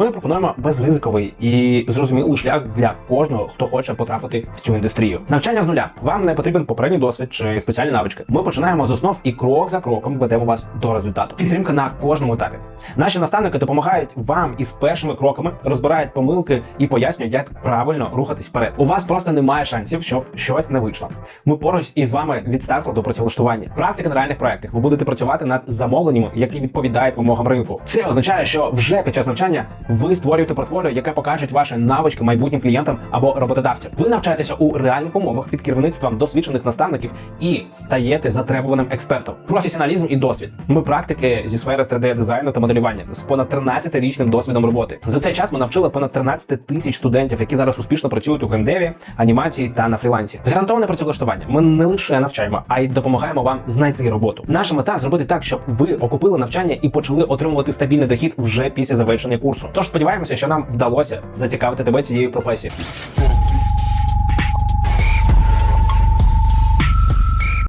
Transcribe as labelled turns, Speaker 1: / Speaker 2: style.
Speaker 1: Ми пропонуємо безризиковий і зрозумілий шлях для кожного, хто хоче потрапити в цю індустрію. Навчання з нуля. Вам не потрібен попередній досвід чи спеціальні навички. Ми починаємо з основ і крок за кроком ведемо вас до результату. Підтримка на кожному етапі. Наші наставники допомагають вам із першими кроками, розбирають помилки і пояснюють, як правильно рухатись вперед. У вас просто немає шансів, щоб щось не вийшло. Ми поруч із вами від старту до працевлаштування. Практика на реальних проектах. Ви будете працювати над замовленнями, які відповідають вимогам ринку. Це означає, що вже під час навчання ви створюєте портфоліо, яке покажуть ваші навички майбутнім клієнтам або роботодавцям. Ви навчаєтеся у реальних умовах під керівництвом досвідчених наставників і стаєте затребуваним експертом. Професіоналізм і досвід. Ми практики зі сфери 3D дизайну та моделювання з понад 13-річним досвідом роботи. За цей час ми навчили понад 13 тисяч студентів, які зараз успішно працюють у геймдеві, анімації та на фрілансі. Гарантоване працевлаштування. Ми не лише навчаємо, а й допомагаємо вам знайти роботу. Наша мета зробити так, щоб ви окупили навчання і почали отримувати стабільний дохід вже після завершення курсу. Тож сподіваємося, що нам вдалося зацікавити тебе цією професією.